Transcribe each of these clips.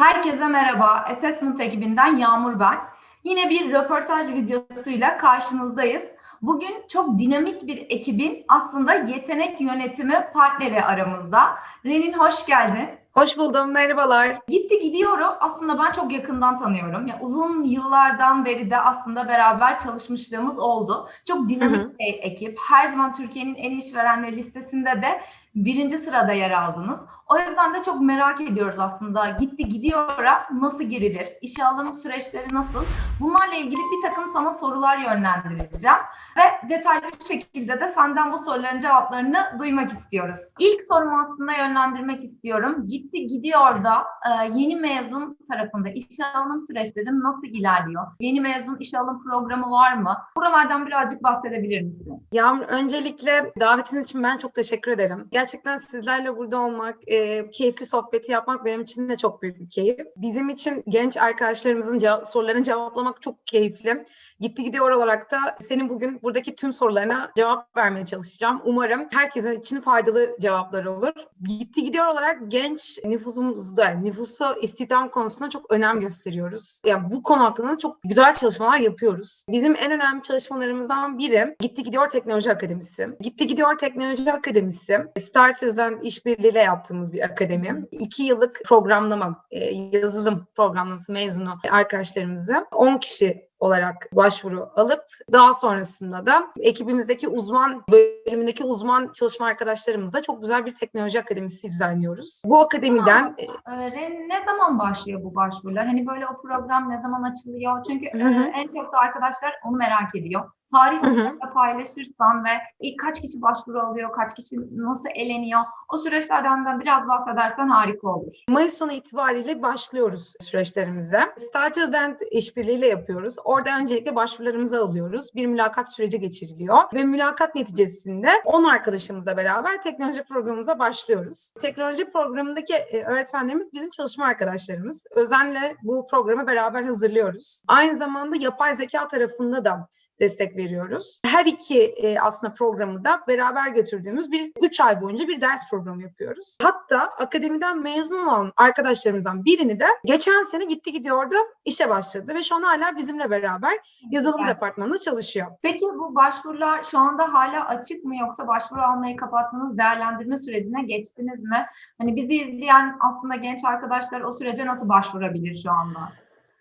Herkese merhaba. Assessment ekibinden Yağmur ben. Yine bir röportaj videosuyla karşınızdayız. Bugün çok dinamik bir ekibin aslında yetenek yönetimi partneri aramızda. Renin hoş geldin. Hoş buldum, merhabalar. Gitti gidiyorum. Aslında ben çok yakından tanıyorum. Ya uzun yıllardan beri de aslında beraber çalışmışlığımız oldu. Çok dinamik Hı hı. bir ekip. Her zaman Türkiye'nin en iyi işverenleri listesinde de birinci sırada yer aldınız. O yüzden de çok merak ediyoruz aslında. Gitti gidiyora nasıl girilir? İşe alım süreçleri nasıl? Bunlarla ilgili bir takım sana sorular yönlendireceğim. Ve detaylı bir şekilde de senden bu soruların cevaplarını duymak istiyoruz. İlk sorumu aslında yönlendirmek istiyorum. Gitti gidiyor da e, yeni mezun tarafında işe alım süreçleri nasıl ilerliyor? Yeni mezun işe alım programı var mı? Buralardan birazcık bahsedebilir misin? Yağmur, öncelikle davetiniz için ben çok teşekkür ederim. Gerçekten sizlerle burada olmak, e, keyifli sohbeti yapmak benim için de çok büyük bir keyif. Bizim için genç arkadaşlarımızın ceva- sorularını cevaplamak çok keyifli. Gitti gidiyor olarak da senin bugün buradaki tüm sorularına cevap vermeye çalışacağım. Umarım herkesin için faydalı cevaplar olur. Gitti gidiyor olarak genç nüfusumuzda, nüfusa istihdam konusunda çok önem gösteriyoruz. Yani bu konu hakkında çok güzel çalışmalar yapıyoruz. Bizim en önemli çalışmalarımızdan biri Gitti Gidiyor Teknoloji Akademisi. Gitti Gidiyor Teknoloji Akademisi, Starters'dan işbirliğiyle yaptığımız bir akademi. İki yıllık programlama, e, yazılım programlaması mezunu arkadaşlarımızı 10 kişi olarak başvuru alıp daha sonrasında da ekibimizdeki uzman bölümündeki uzman çalışma arkadaşlarımızla çok güzel bir teknoloji akademisi düzenliyoruz. Bu akademiden e, Ren, ne zaman başlıyor bu başvurular? Hani böyle o program ne zaman açılıyor? Çünkü e, Hı hı. en çok da arkadaşlar onu merak ediyor. Tarih olarak paylaşırsan ve ilk kaç kişi başvuru alıyor, kaç kişi nasıl eleniyor? O süreçlerden de biraz bahsedersen harika olur. Mayıs sonu itibariyle başlıyoruz süreçlerimize. Starters'den işbirliğiyle yapıyoruz. Orada öncelikle başvurularımızı alıyoruz. Bir mülakat süreci geçiriliyor ve mülakat neticesinde 10 arkadaşımızla beraber teknoloji programımıza başlıyoruz. Teknoloji programındaki e, öğretmenlerimiz bizim çalışma arkadaşlarımız. Özenle bu programı beraber hazırlıyoruz. Aynı zamanda yapay zeka tarafında da destek veriyoruz. Her iki e, aslında programı da beraber götürdüğümüz bir 3 ay boyunca bir ders programı yapıyoruz. Hatta akademiden mezun olan arkadaşlarımızdan birini de geçen sene gitti gidiyordu işe başladı ve şu an hala bizimle beraber yazılım Güzel. departmanında çalışıyor. Peki bu başvurular şu anda hala açık mı yoksa başvuru almayı kapattınız, değerlendirme sürecine geçtiniz mi? Hani bizi izleyen aslında genç arkadaşlar o sürece nasıl başvurabilir şu anda?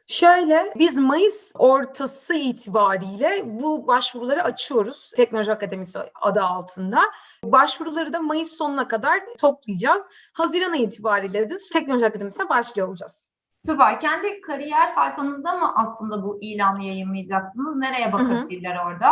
Şöyle biz Mayıs ortası itibariyle bu başvuruları açıyoruz. Teknoloji Akademisi adı altında. Başvuruları da Mayıs sonuna kadar toplayacağız. Haziran ayı itibariyle de Teknoloji Akademisi'ne başlıyor olacağız. Süper. Kendi kariyer sayfanızda mı aslında bu ilanı yayınlayacaksınız? Nereye bakabilirler orada?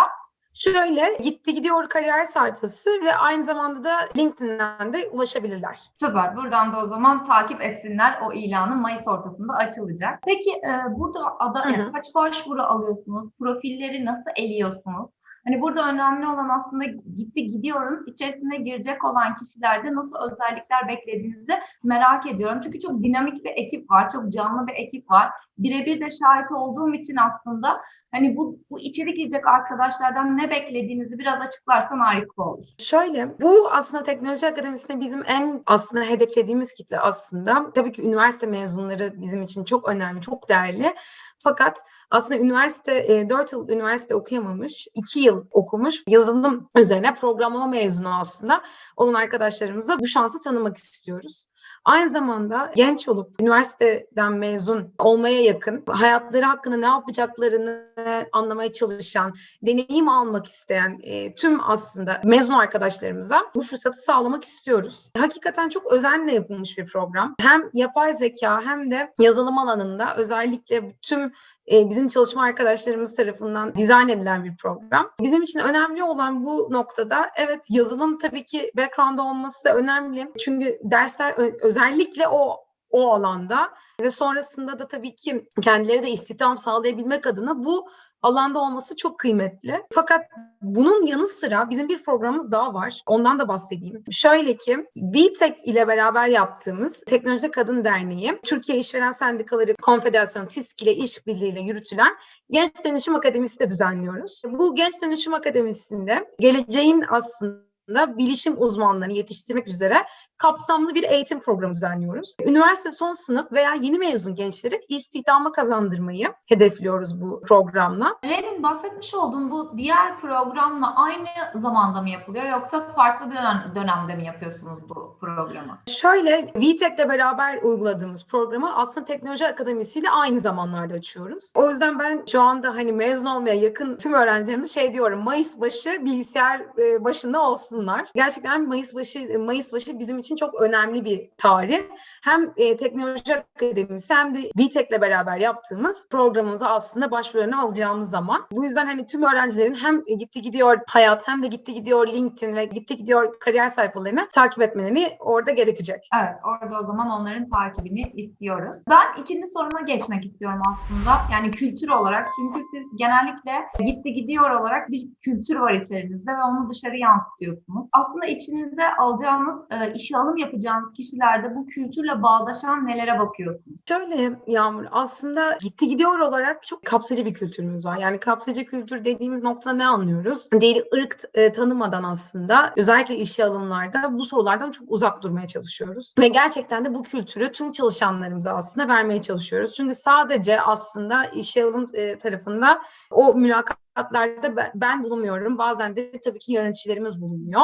Şöyle gitti gidiyor kariyer sayfası ve aynı zamanda da LinkedIn'den de ulaşabilirler. Süper. Buradan da o zaman takip etsinler. O ilanı Mayıs ortasında açılacak. Peki e, burada ada, Hı hı. yani kaç başvuru alıyorsunuz? Profilleri nasıl eliyorsunuz? Hani burada önemli olan aslında gitti gidiyorun içerisine girecek olan kişilerde nasıl özellikler beklediğinizi merak ediyorum. Çünkü çok dinamik bir ekip var, çok canlı bir ekip var. Birebir de şahit olduğum için aslında hani bu, bu içeri girecek arkadaşlardan ne beklediğinizi biraz açıklarsan harika olur. Şöyle bu aslında teknoloji akademisinde bizim en aslında hedeflediğimiz kitle aslında tabii ki üniversite mezunları bizim için çok önemli, çok değerli. Fakat aslında üniversite, 4 yıl üniversite okuyamamış, 2 yıl okumuş, yazılım üzerine programlama mezunu aslında olan arkadaşlarımıza bu şansı tanımak istiyoruz. Aynı zamanda genç olup üniversiteden mezun olmaya yakın, hayatları hakkında ne yapacaklarını anlamaya çalışan, deneyim almak isteyen e, tüm aslında mezun arkadaşlarımıza bu fırsatı sağlamak istiyoruz. Hakikaten çok özenle yapılmış bir program. Hem yapay zeka hem de yazılım alanında özellikle tüm e, bizim çalışma arkadaşlarımız tarafından dizayn edilen bir program. Bizim için önemli olan bu noktada evet yazılım tabii ki background olması da önemli. Çünkü dersler özellikle o o alanda ve sonrasında da tabii ki kendileri de istihdam sağlayabilmek adına bu alanda olması çok kıymetli. Fakat bunun yanı sıra bizim bir programımız daha var. Ondan da bahsedeyim. Şöyle ki BTEK ile beraber yaptığımız Teknolojide Kadın Derneği, Türkiye İşveren Sendikaları Konfederasyonu TİSK ile işbirliğiyle yürütülen Genç Dönüşüm Akademisi de düzenliyoruz. Bu Genç Dönüşüm Akademisi'nde geleceğin aslında bilişim uzmanlarını yetiştirmek üzere kapsamlı bir eğitim programı düzenliyoruz. Üniversite son sınıf veya yeni mezun gençleri istihdama kazandırmayı hedefliyoruz bu programla. Renin bahsetmiş olduğun bu diğer programla aynı zamanda mı yapılıyor yoksa farklı bir dön- dönemde mi yapıyorsunuz bu programı? Şöyle VTEC'le beraber uyguladığımız programı aslında Teknoloji Akademisi ile aynı zamanlarda açıyoruz. O yüzden ben şu anda hani mezun olmaya yakın tüm öğrencilerimize şey diyorum. Mayıs başı bilgisayar e, başında olsunlar. Gerçekten Mayıs başı Mayıs başı bizim için çok önemli bir tarih. Hem e, Teknoloji Akademisi hem de VTEC'le beraber yaptığımız programımıza aslında başvurularını alacağımız zaman. Bu yüzden hani tüm öğrencilerin hem gitti gidiyor hayat hem de gitti gidiyor LinkedIn ve gitti gidiyor kariyer sayfalarını takip etmeleri orada gerekecek. Evet, orada o zaman onların takibini istiyoruz. Ben ikinci soruma geçmek istiyorum aslında. Yani kültür olarak. Çünkü siz genellikle gitti gidiyor olarak bir kültür var içerinizde ve onu dışarı yansıtıyorsunuz. Aslında içinizde alacağınız, e, alım yapacağınız kişilerde bu kültürle bağdaşan nelere bakıyorsunuz? Şöyle Yağmur aslında gitti gidiyor olarak çok kapsayıcı bir kültürümüz var. Yani kapsayıcı kültür dediğimiz noktada ne anlıyoruz? Deli ırk e, tanımadan aslında özellikle işe alımlarda bu sorulardan çok uzak durmaya çalışıyoruz. Ve gerçekten de bu kültürü tüm çalışanlarımıza aslında vermeye çalışıyoruz. Çünkü sadece aslında işe alım e, tarafında o mülakatlarda ben, ben bulunmuyorum. Bazen de tabii ki yöneticilerimiz bulunuyor.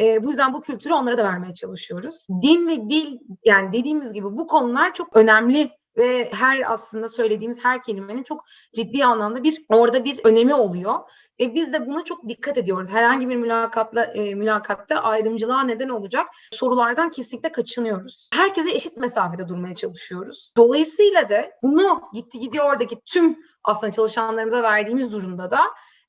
E, bu yüzden bu kültürü onlara da vermeye çalışıyoruz. Din ve dil yani dediğimiz gibi bu konular çok önemli ve her aslında söylediğimiz her kelimenin çok ciddi anlamda bir orada bir önemi oluyor. Ve biz de buna çok dikkat ediyoruz. Herhangi bir mülakatla e, mülakatta ayrımcılığa neden olacak sorulardan kesinlikle kaçınıyoruz. Herkese eşit mesafede durmaya çalışıyoruz. Dolayısıyla da bunu gitti gidiyor oradaki tüm aslında çalışanlarımıza verdiğimiz durumda da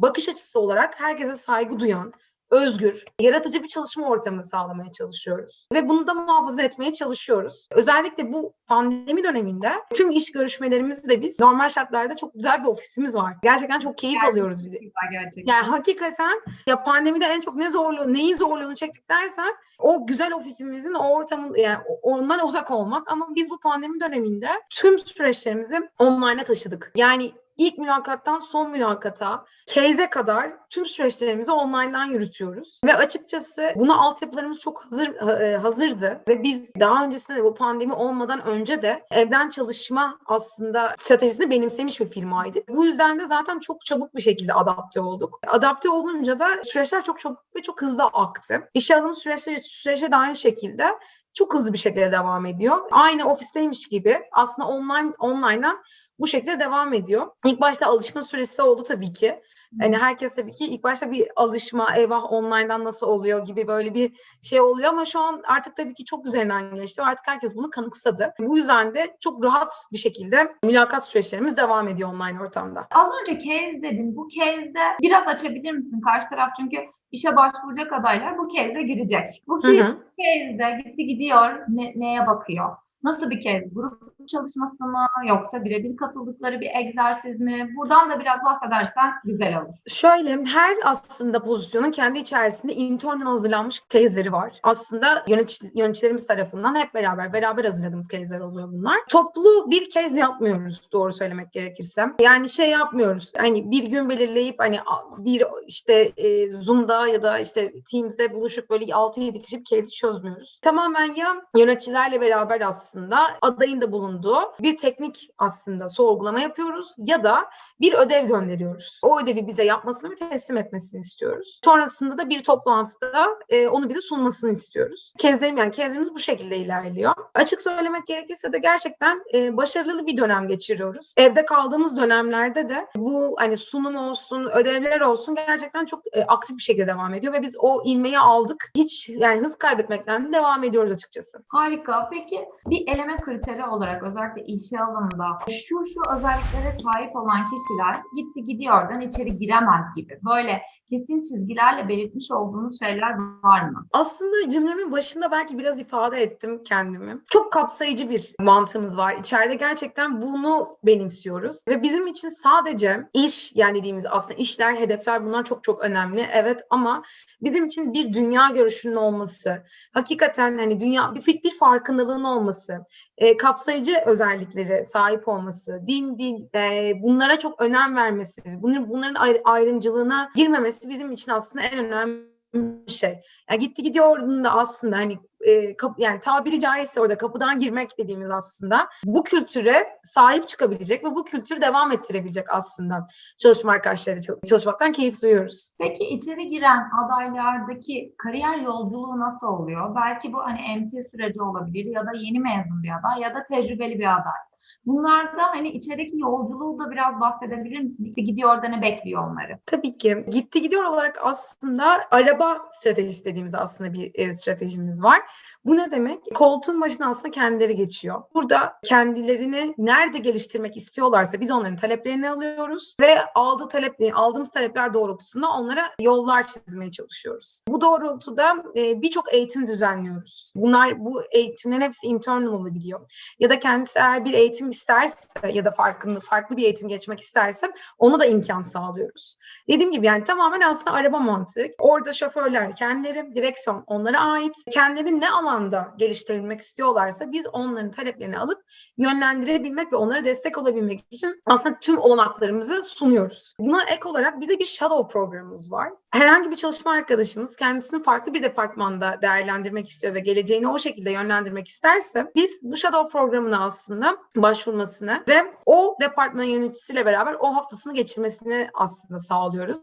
bakış açısı olarak herkese saygı duyan, özgür, yaratıcı bir çalışma ortamı sağlamaya çalışıyoruz. Ve bunu da muhafaza etmeye çalışıyoruz. Özellikle bu pandemi döneminde tüm iş görüşmelerimizde de biz normal şartlarda çok güzel bir ofisimiz var. Gerçekten çok keyif Yani alıyoruz biz. Gerçekten. Yani hakikaten ya pandemide en çok ne zorluğu, neyi zorluğunu çektik dersen o güzel ofisimizin o ortamın yani ondan uzak olmak ama biz bu pandemi döneminde tüm süreçlerimizi online'a taşıdık. Yani ilk mülakattan son mülakata, case'e kadar tüm süreçlerimizi online'dan yürütüyoruz. Ve açıkçası buna altyapılarımız çok hazır e, hazırdı ve biz daha öncesinde de bu pandemi olmadan önce de evden çalışma aslında stratejisini benimsemiş bir firmaydık. Bu yüzden de zaten çok çabuk bir şekilde adapte olduk. Adapte olunca da süreçler çok çabuk ve çok hızlı aktı. İşe alım süreçleri sürece aynı şekilde çok hızlı bir şekilde devam ediyor. Aynı ofisteymiş gibi aslında online online'dan bu şekilde devam ediyor. İlk başta alışma süresi oldu tabii ki. Hani herkes tabii ki ilk başta bir alışma, eyvah online'dan nasıl oluyor gibi böyle bir şey oluyor ama şu an artık tabii ki çok üzerinden geçti artık herkes bunu kanıksadı. Bu yüzden de çok rahat bir şekilde mülakat süreçlerimiz devam ediyor online ortamda. Az önce case dedin. Bu case'de biraz açabilir misin? Karşı taraf çünkü işe başvuracak adaylar bu case'e girecek. Bu case'de gitti gidiyor ne- neye bakıyor? Nasıl bir case? Grup çalışması mı yoksa birebir katıldıkları bir egzersiz mi? Buradan da biraz bahsedersen güzel olur. Şöyle her aslında pozisyonun kendi içerisinde internal hazırlanmış case'leri var. Aslında yönetici, yöneticilerimiz tarafından hep beraber beraber hazırladığımız case'ler oluyor bunlar. Toplu bir case yapmıyoruz doğru söylemek gerekirse. Yani şey yapmıyoruz. Hani bir gün belirleyip hani bir işte e, Zoom'da ya da işte Teams'de buluşup böyle 6-7 kişi bir case'i çözmüyoruz. Tamamen ya yöneticilerle beraber aslında adayın da bulunduğu bir teknik aslında sorgulama yapıyoruz ya da bir ödev gönderiyoruz. O ödevi bize yapmasını ve teslim etmesini istiyoruz. Sonrasında da bir toplantıda e, onu bize sunmasını istiyoruz. Kezlerim yani kezlerimiz bu şekilde ilerliyor. Açık söylemek gerekirse de gerçekten e, başarılı bir dönem geçiriyoruz. Evde kaldığımız dönemlerde de bu hani sunum olsun, ödevler olsun gerçekten çok e, aktif bir şekilde devam ediyor ve biz o ilmeği aldık. Hiç yani hız kaybetmekten de devam ediyoruz açıkçası. Harika. Peki bir eleme kriteri olarak özellikle işe alımda şu şu özelliklere sahip olan kişiler gitti gidiyordan içeri giremez gibi. Böyle kesin çizgilerle belirtmiş olduğunuz şeyler var mı? Aslında cümlemin başında belki biraz ifade ettim kendimi. Çok kapsayıcı bir mantığımız var. İçeride gerçekten bunu benimsiyoruz. Ve bizim için sadece iş yani dediğimiz aslında işler, hedefler bunlar çok çok önemli. Evet ama bizim için bir dünya görüşünün olması, hakikaten hani dünya bir, bir farkındalığın olması, e, kapsayıcı özelliklere sahip olması, din, din e, bunlara çok önem vermesi, bunların, bunların ayrı- ayrımcılığına girmemesi bizim için aslında en önemli bir şey. Yani gitti gidiyor da aslında hani e, kap- yani tabiri caizse orada kapıdan girmek dediğimiz aslında bu kültüre sahip çıkabilecek ve bu kültürü devam ettirebilecek aslında çalışma arkadaşlarıyla çal- çalışmaktan keyif duyuyoruz. Peki içeri giren adaylardaki kariyer yolculuğu nasıl oluyor? Belki bu hani MT süreci olabilir ya da yeni mezun bir aday ya da tecrübeli bir aday. Bunlarda hani içerideki yolculuğu da biraz bahsedebilir misin? İşte gidiyor da ne bekliyor onları? Tabii ki gitti gidiyor olarak aslında araba stratejisi dediğimiz aslında bir e, stratejimiz var. Bu ne demek? Koltuğun başına aslında kendileri geçiyor. Burada kendilerini nerede geliştirmek istiyorlarsa biz onların taleplerini alıyoruz ve aldığı talep, aldığımız talepler doğrultusunda onlara yollar çizmeye çalışıyoruz. Bu doğrultuda e, birçok eğitim düzenliyoruz. Bunlar bu eğitimlerin hepsi internal olabiliyor. Ya da kendisi eğer bir eğitim isterse ya da farklı farklı bir eğitim geçmek isterse ona da imkan sağlıyoruz. Dediğim gibi yani tamamen aslında araba mantığı. Orada şoförler kendileri, direksiyon onlara ait. Kendileri ne alanda geliştirilmek istiyorlarsa biz onların taleplerini alıp yönlendirebilmek ve onlara destek olabilmek için aslında tüm olanaklarımızı sunuyoruz. Buna ek olarak bir de bir shadow programımız var. Herhangi bir çalışma arkadaşımız kendisini farklı bir departmanda değerlendirmek istiyor ve geleceğini o şekilde yönlendirmek isterse biz bu shadow programına aslında başvurmasını ve o departman yöneticisiyle beraber o haftasını geçirmesini aslında sağlıyoruz.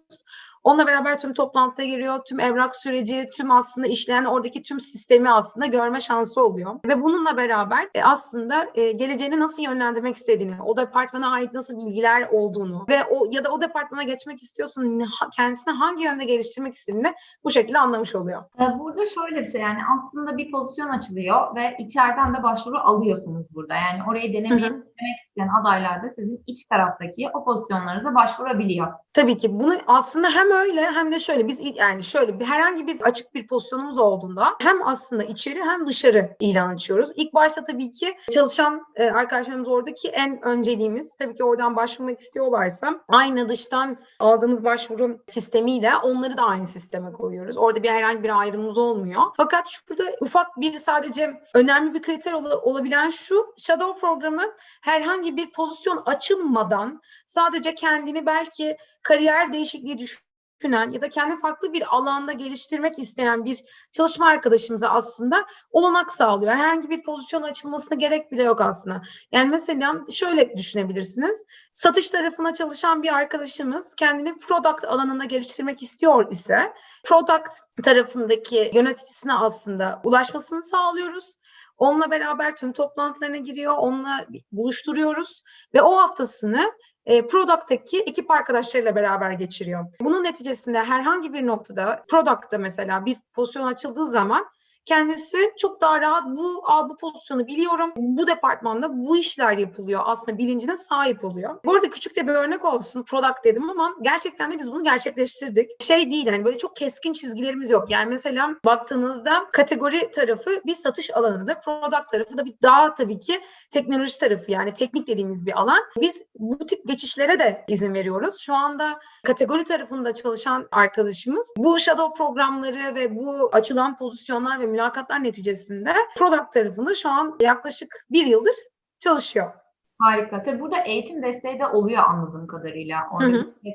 Onunla beraber tüm toplantıya giriyor, tüm evrak süreci, tüm aslında işleyen oradaki tüm sistemi aslında görme şansı oluyor. Ve bununla beraber e, aslında e, geleceğini nasıl yönlendirmek istediğini, o departmana ait nasıl bilgiler olduğunu ve o ya da o departmana geçmek istiyorsun, kendisini hangi yönde geliştirmek istediğini bu şekilde anlamış oluyor. Ee, Burada şöyle bir şey yani aslında bir pozisyon açılıyor ve içeriden de başvuru alıyorsunuz burada. Yani orayı denemeyi Denemek isteyen adaylar da sizin iç taraftaki o pozisyonlarınıza başvurabiliyor. Tabii ki bunu aslında hem öyle hem de şöyle biz yani şöyle bir herhangi bir açık bir pozisyonumuz olduğunda hem aslında içeri hem dışarı ilan açıyoruz. İlk başta tabii ki çalışan e, arkadaşlarımız oradaki en önceliğimiz tabii ki oradan başvurmak istiyorlarsa aynı dıştan aldığımız başvuru sistemiyle onları da aynı sisteme koyuyoruz. Orada bir herhangi bir ayrımımız olmuyor. Fakat şurada ufak bir sadece önemli bir kriter ola- olabilen şu shadow programı herhangi bir pozisyon açılmadan sadece kendini belki kariyer değişikliği düşünen ya da kendi farklı bir alanda geliştirmek isteyen bir çalışma arkadaşımıza aslında olanak sağlıyor. Herhangi bir pozisyon açılmasına gerek bile yok aslında. Yani mesela şöyle düşünebilirsiniz. Satış tarafına çalışan bir arkadaşımız kendini product alanında geliştirmek istiyor ise product tarafındaki yöneticisine aslında ulaşmasını sağlıyoruz. Onunla beraber tüm toplantılarına giriyor, onunla buluşturuyoruz ve o haftasını e, Product'taki ekip arkadaşlarıyla beraber geçiriyor. Bunun neticesinde herhangi bir noktada Product'ta mesela bir pozisyon açıldığı zaman kendisi çok daha rahat bu, Aa, bu pozisyonu biliyorum, bu departmanda bu işler yapılıyor aslında bilincine sahip oluyor. Bu arada küçük de bir örnek olsun product dedim ama gerçekten de biz bunu gerçekleştirdik. Şey değil hani böyle çok keskin çizgilerimiz yok. Yani mesela baktığınızda kategori tarafı bir satış alanıdır. Product tarafı da bir daha tabii ki teknoloji tarafı yani teknik dediğimiz bir alan. Biz bu tip geçişlere de izin veriyoruz. Şu anda kategori tarafında çalışan arkadaşımız bu shadow programları ve bu açılan pozisyonlar ve mülakatlar neticesinde product tarafında şu an yaklaşık bir yıldır çalışıyor. Harika. Tabii burada eğitim desteği de oluyor anladığım kadarıyla.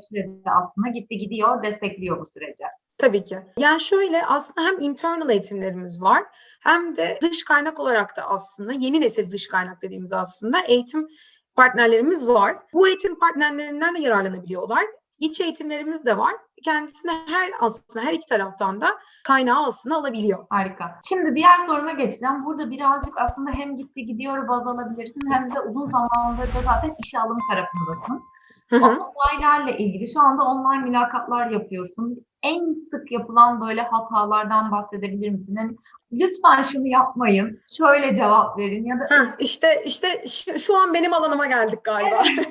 Sürede de aslında gitti gidiyor, destekliyor bu süreci. Tabii ki. Yani şöyle aslında hem internal eğitimlerimiz var hem de dış kaynak olarak da aslında yeni nesil dış kaynak dediğimiz aslında eğitim partnerlerimiz var. Bu eğitim partnerlerinden de yararlanabiliyorlar. İç eğitimlerimiz de var. Kendisine her aslında her iki taraftan da kaynağı aslında alabiliyor. Harika. Şimdi diğer soruma geçeceğim. Burada birazcık aslında hem gitti gidiyor baz alabilirsin hem de uzun zamandır da zaten işe alım tarafındasın. Hı hı. Olaylarla ilgili şu anda online mülakatlar yapıyorsun. En sık yapılan böyle hatalardan bahsedebilir misin? Yani lütfen şunu yapmayın, şöyle cevap verin ya da Ha, işte işte şu, an benim alanıma geldik galiba.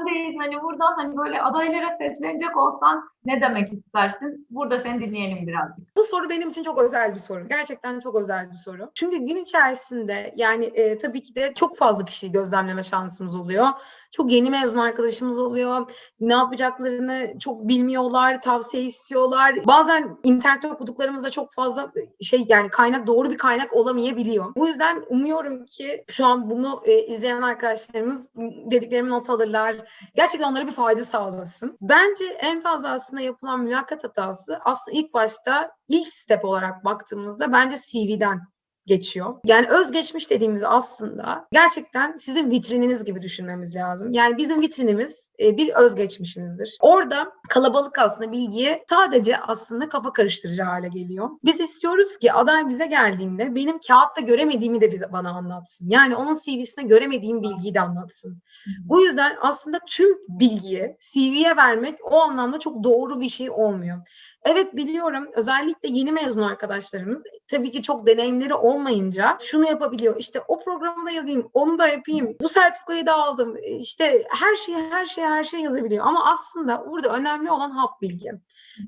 sendeyiz. Hani buradan hani böyle adaylara seslenecek olsan ne demek istersin? Burada seni dinleyelim birazcık. Bu soru benim için çok özel bir soru. Gerçekten çok özel bir soru. Çünkü gün içerisinde yani e, tabii ki de çok fazla kişiyi gözlemleme şansımız oluyor. Çok yeni mezun arkadaşımız oluyor. Ne yapacaklarını çok bilmiyorlar tavsiye istiyorlar. Bazen internette okuduklarımızda çok fazla şey yani kaynak doğru bir kaynak olamayabiliyor. Bu yüzden umuyorum ki şu an bunu e, izleyen arkadaşlarımız dediklerimi not alırlar. Gerçekten onlara bir fayda sağlasın. Bence en fazla aslında yapılan mülakat hatası aslında ilk başta ilk step olarak baktığımızda bence CV'den geçiyor. Yani özgeçmiş dediğimiz aslında gerçekten sizin vitrininiz gibi düşünmemiz lazım. Yani bizim vitrinimiz e, bir özgeçmişimizdir. Orada kalabalık aslında bilgiye sadece aslında kafa karıştırıcı hale geliyor. Biz istiyoruz ki aday bize geldiğinde benim kağıtta göremediğimi de bize bana anlatsın. Yani onun CV'sine göremediğim bilgiyi de anlatsın. Bu yüzden aslında tüm bilgiyi CV'ye vermek o anlamda çok doğru bir şey olmuyor. Evet biliyorum özellikle yeni mezun arkadaşlarımız tabii ki çok deneyimleri olmayınca şunu yapabiliyor. İşte o programı da yazayım, onu da yapayım, bu sertifikayı da aldım. İşte her şeyi her şeyi her şey yazabiliyor. Ama aslında burada önemli olan hap bilgi.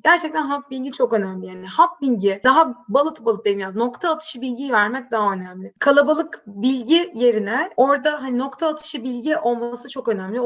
Gerçekten hap bilgi çok önemli. Yani hap bilgi daha balıt balıt diyeyim yaz. Nokta atışı bilgiyi vermek daha önemli. Kalabalık bilgi yerine orada hani nokta atışı bilgi olması çok önemli.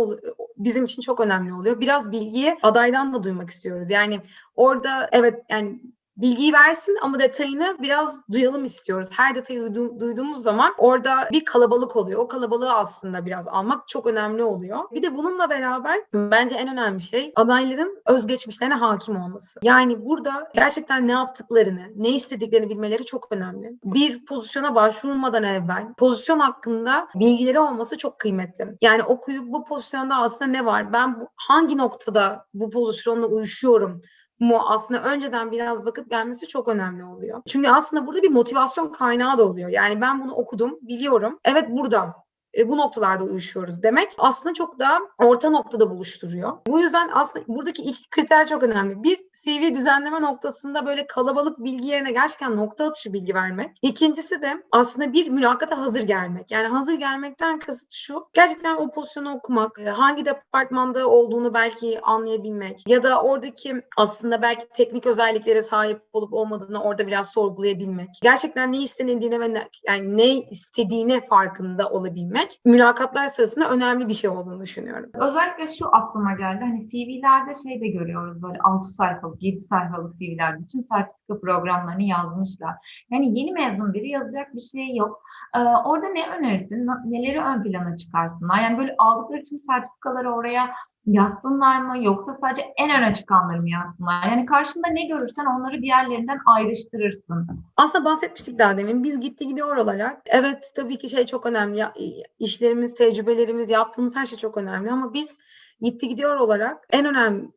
Bizim için çok önemli oluyor. Biraz bilgiyi adaydan da duymak istiyoruz. Yani orada evet yani bilgiyi versin ama detayını biraz duyalım istiyoruz. Her detayı duydu- duyduğumuz zaman orada bir kalabalık oluyor. O kalabalığı aslında biraz almak çok önemli oluyor. Bir de bununla beraber bence en önemli şey adayların özgeçmişlerine hakim olması. Yani burada gerçekten ne yaptıklarını, ne istediklerini bilmeleri çok önemli. Bir pozisyona başvurmadan evvel pozisyon hakkında bilgileri olması çok kıymetli. Yani okuyup bu pozisyonda aslında ne var? Ben hangi noktada bu pozisyonla uyuşuyorum? Mu aslında önceden biraz bakıp gelmesi çok önemli oluyor. Çünkü aslında burada bir motivasyon kaynağı da oluyor. Yani ben bunu okudum, biliyorum. Evet burada e, bu noktalarda uyuşuyoruz demek aslında çok daha orta noktada buluşturuyor. Bu yüzden aslında buradaki iki kriter çok önemli. Bir CV düzenleme noktasında böyle kalabalık bilgi yerine gerçekten nokta atışı bilgi vermek. İkincisi de aslında bir mülakata hazır gelmek. Yani hazır gelmekten kasıt şu. Gerçekten o pozisyonu okumak, e, hangi departmanda olduğunu belki anlayabilmek ya da oradaki aslında belki teknik özelliklere sahip olup olmadığını orada biraz sorgulayabilmek. Gerçekten ne istenildiğine ve ne, yani ne istediğine farkında olabilmek mülakatlar sırasında önemli bir şey olduğunu düşünüyorum. Özellikle şu aklıma geldi. Hani CV'lerde şey de görüyoruz böyle 6 sayfalık, 7 sayfalık CV'ler bütün sertifika programlarını yazmışlar. Yani yeni mezun biri yazacak bir şey yok. Ee, orada ne önerirsin? Neleri ön plana çıkarsınlar? Yani böyle aldıkları tüm sertifikaları oraya yazsınlar mı? Yoksa sadece en öne çıkanları mı yazsınlar? Yani karşında ne görürsen onları diğerlerinden ayrıştırırsın. Aslında bahsetmiştik daha demin. Biz gitti gidiyor olarak evet tabii ki şey çok önemli. İşlerimiz, tecrübelerimiz, yaptığımız her şey çok önemli ama biz gitti gidiyor olarak en önemli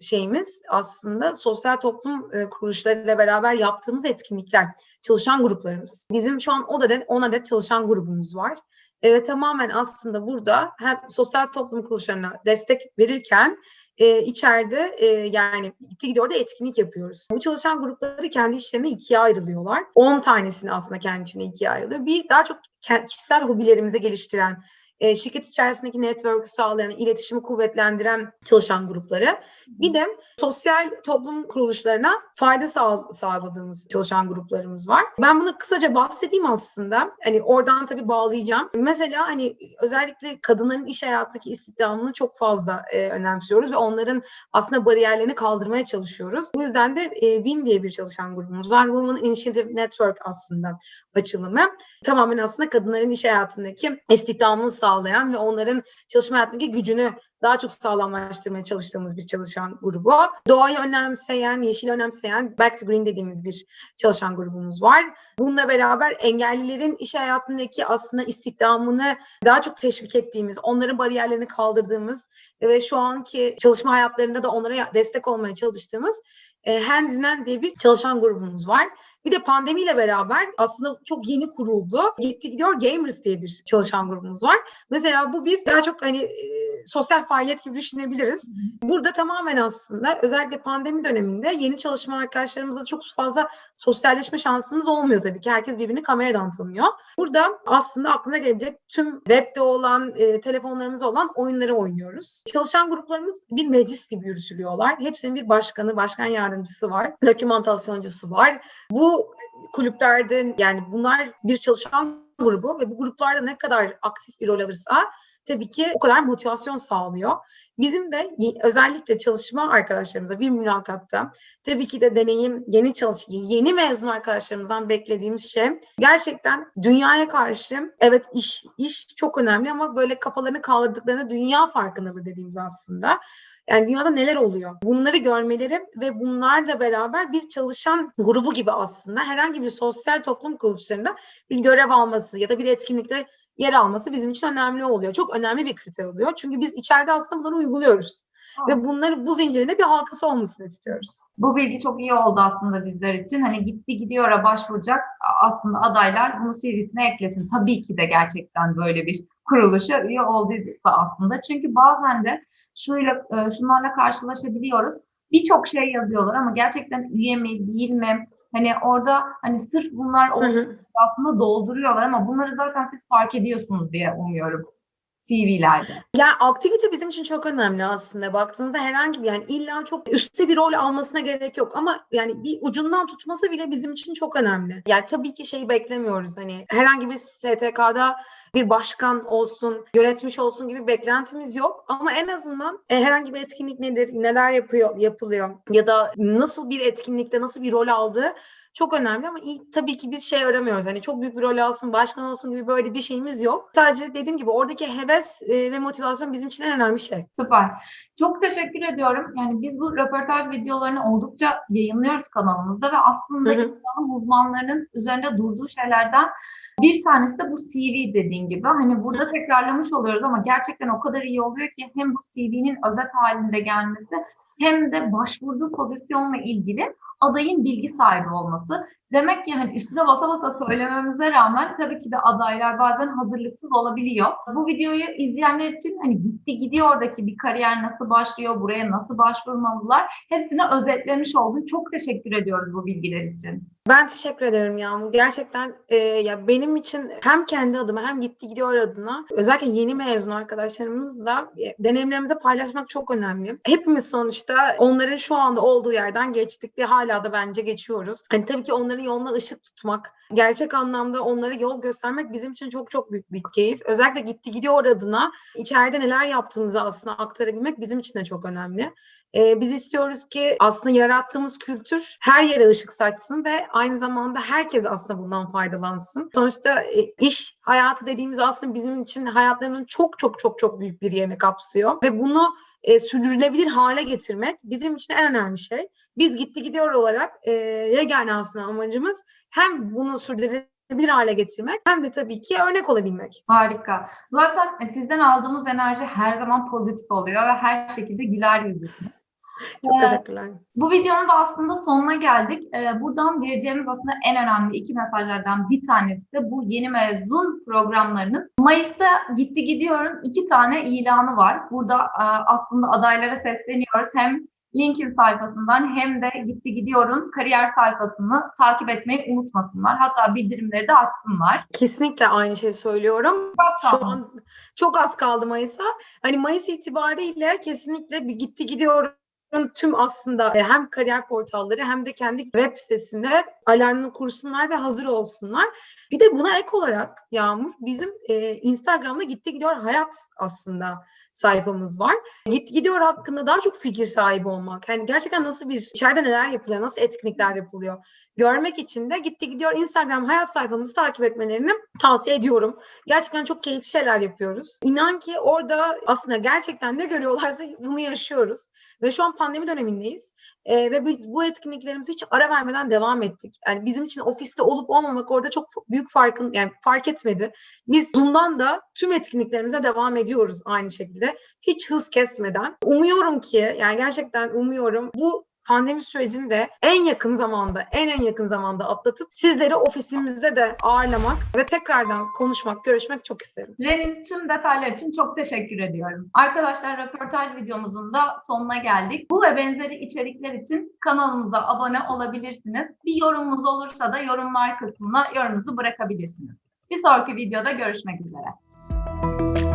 şeyimiz aslında sosyal toplum e, kuruluşlarıyla beraber yaptığımız etkinlikler, çalışan gruplarımız. Bizim şu on adet, 10 adet çalışan grubumuz var. E, Ve tamamen aslında burada hem sosyal toplum kuruluşlarına destek verirken e, içeride e, yani gitti gidiyor da etkinlik yapıyoruz. Bu çalışan grupları kendi işlerine ikiye ayrılıyorlar. 10 tanesini aslında kendi içine ikiye ayrılıyor. Bir daha çok kişisel hobilerimizi geliştiren, e, şirket içerisindeki network'ü sağlayan, iletişimi kuvvetlendiren çalışan grupları. Bir de sosyal toplum kuruluşlarına fayda sağ- sağladığımız çalışan gruplarımız var. Ben bunu kısaca bahsedeyim aslında. Hani oradan tabii bağlayacağım. Mesela hani özellikle kadınların iş hayatındaki istihdamını çok fazla e, önemsiyoruz ve onların aslında bariyerlerini kaldırmaya çalışıyoruz. Bu yüzden de e, WIN diye bir çalışan grubumuz var. Women Initiative Network aslında açılımı. Tamamen aslında kadınların iş hayatındaki istihdamını sağlayan ve onların çalışma hayatındaki gücünü daha çok sağlamlaştırmaya çalıştığımız bir çalışan grubu. Doğayı önemseyen, yeşil önemseyen Back to Green dediğimiz bir çalışan grubumuz var. Bununla beraber engellilerin iş hayatındaki aslında istihdamını daha çok teşvik ettiğimiz, onların bariyerlerini kaldırdığımız ve şu anki çalışma hayatlarında da onlara destek olmaya çalıştığımız e, Hands diye bir çalışan grubumuz var. Bir de pandemiyle beraber aslında çok yeni kuruldu. Gitti gidiyor Gamers diye bir çalışan grubumuz var. Mesela bu bir daha çok hani e, sosyal faaliyet gibi düşünebiliriz. Burada tamamen aslında özellikle pandemi döneminde yeni çalışma arkadaşlarımızla çok fazla sosyalleşme şansımız olmuyor tabii ki. Herkes birbirini kameradan tanıyor. Burada aslında aklına gelebilecek tüm webde olan, e, telefonlarımızda olan oyunları oynuyoruz. Çalışan gruplarımız bir meclis gibi yürütülüyorlar. Hepsinin bir başkanı, başkan yardımcısı var, dokümantasyoncusu var. Bu kulüplerde yani bunlar bir çalışan grubu ve bu gruplarda ne kadar aktif bir rol alırsa tabii ki o kadar motivasyon sağlıyor. Bizim de özellikle çalışma arkadaşlarımıza bir mülakatta tabii ki de deneyim yeni çalış yeni mezun arkadaşlarımızdan beklediğimiz şey gerçekten dünyaya karşı evet iş iş çok önemli ama böyle kafalarını kaldırdıklarında dünya farkındalığı dediğimiz aslında. Yani dünyada neler oluyor? Bunları görmeleri ve bunlarla beraber bir çalışan grubu gibi aslında herhangi bir sosyal toplum kuruluşlarında bir görev alması ya da bir etkinlikte yer alması bizim için önemli oluyor. Çok önemli bir kriter oluyor. Çünkü biz içeride aslında bunları uyguluyoruz. Ve bunları bu zincirinde bir halkası olmasını istiyoruz. Bu bilgi çok iyi oldu aslında bizler için. Hani gitti gidiyor'a başvuracak aslında adaylar bunu CV'sine eklesin. Tabii ki de gerçekten böyle bir kuruluşa üye olduysa aslında. Çünkü bazen de şuyla, e, şunlarla karşılaşabiliyoruz. Birçok şey yazıyorlar ama gerçekten üye mi değil mi? Hani orada hani sırf bunlar aslında dolduruyorlar ama bunları zaten siz fark ediyorsunuz diye umuyorum CV'lerde. Yani aktivite bizim için çok önemli aslında. Baktığınızda herhangi bir yani illa çok üstte bir rol almasına gerek yok ama yani bir ucundan tutması bile bizim için çok önemli. Yani tabii ki şeyi beklemiyoruz hani herhangi bir STK'da bir başkan olsun, yönetmiş olsun gibi beklentimiz yok. Ama en azından e, herhangi bir etkinlik nedir, neler yapıyor, yapılıyor ya da nasıl bir etkinlikte nasıl bir rol aldığı çok önemli ama ilk, tabii ki biz şey aramıyoruz. Hani çok büyük bir rol alsın, başkan olsun gibi böyle bir şeyimiz yok. Sadece dediğim gibi oradaki heves e, ve motivasyon bizim için en önemli şey. Süper. Çok teşekkür ediyorum. Yani biz bu röportaj videolarını oldukça yayınlıyoruz kanalımızda ve aslında Hı hı. uzmanlarının üzerinde durduğu şeylerden bir tanesi de bu CV dediğin gibi. Hani burada tekrarlamış oluyoruz ama gerçekten o kadar iyi oluyor ki hem bu CV'nin özet halinde gelmesi hem de başvurduğu pozisyonla ilgili adayın bilgi sahibi olması. Demek ki hani üstüne basa basa söylememize rağmen tabii ki de adaylar bazen hazırlıksız olabiliyor. Bu videoyu izleyenler için hani gitti gidiyor oradaki bir kariyer nasıl başlıyor, buraya nasıl başvurmalılar hepsini özetlemiş oldun. Çok teşekkür ediyoruz bu bilgiler için. Ben teşekkür ederim Yağmur. Gerçekten e, ya benim için hem kendi adıma hem gitti gidiyor adına özellikle yeni mezun arkadaşlarımızla e, deneyimlerimizi paylaşmak çok önemli. Hepimiz sonuçta onların şu anda olduğu yerden geçtik ve hala da bence geçiyoruz. Hani tabii ki onların yoluna ışık tutmak, gerçek anlamda onlara yol göstermek bizim için çok çok büyük bir keyif. Özellikle gitti gidiyor adına içeride neler yaptığımızı aslında aktarabilmek bizim için de çok önemli. Ee, biz istiyoruz ki aslında yarattığımız kültür her yere ışık saçsın ve aynı zamanda herkes aslında bundan faydalansın. Sonuçta e, iş hayatı dediğimiz aslında bizim için hayatlarının çok çok çok çok büyük bir yerini kapsıyor ve bunu e, sürdürülebilir hale getirmek bizim için en önemli şey. Biz gitti gidiyor olarak e, yegane aslında amacımız hem bunu sürdürülebilir hale getirmek hem de tabii ki örnek olabilmek. Harika. Zaten e, sizden aldığımız enerji her zaman pozitif oluyor ve her şekilde güler yüzlüsünüz. Çok Evet. teşekkürler. Bu videonun da aslında sonuna geldik. Ee, buradan vereceğimiz aslında en önemli iki mesajlardan bir tanesi de bu yeni mezun programlarınız. Mayıs'ta Gitti Gidiyor'un iki tane ilanı var. Burada e, aslında adaylara sesleniyoruz. Hem LinkedIn sayfasından hem de Gitti Gidiyor'un kariyer sayfasını takip etmeyi unutmasınlar. Hatta bildirimleri de açsınlar. Kesinlikle aynı şeyi söylüyorum. Şu an çok az kaldı Mayıs'a. Hani Mayıs itibariyle kesinlikle bir gitti gidiyor tüm aslında e, hem kariyer portalları hem de kendi web sitesinde alarmını kursunlar ve hazır olsunlar. Bir de buna ek olarak Yağmur bizim e, Instagram'da gitti gidiyor hayat aslında sayfamız var. Gitti gidiyor hakkında daha çok fikir sahibi olmak. Yani gerçekten nasıl bir içeride neler yapılıyor, nasıl etkinlikler yapılıyor görmek için de gitti gidiyor Instagram hayat sayfamızı takip etmelerini tavsiye ediyorum. Gerçekten çok keyifli şeyler yapıyoruz. İnan ki orada aslında gerçekten ne görüyorlarsa bunu yaşıyoruz. Ve şu an pandemi dönemindeyiz. Ee, ve biz bu etkinliklerimizi hiç ara vermeden devam ettik. Yani bizim için ofiste olup olmamak orada çok büyük farkın yani fark etmedi. Biz Zoom'dan da tüm etkinliklerimize devam ediyoruz aynı şekilde. Hiç hız kesmeden. Umuyorum ki yani gerçekten umuyorum bu pandemi sürecini de en yakın zamanda, en en yakın zamanda atlatıp sizleri ofisimizde de ağırlamak ve tekrardan konuşmak, görüşmek çok isterim. Ren'in tüm detaylar için çok teşekkür ediyorum. Arkadaşlar röportaj videomuzun da sonuna geldik. Bu ve benzeri içerikler için kanalımıza abone olabilirsiniz. Bir yorumunuz olursa da yorumlar kısmına yorumunuzu bırakabilirsiniz. Bir sonraki videoda görüşmek üzere.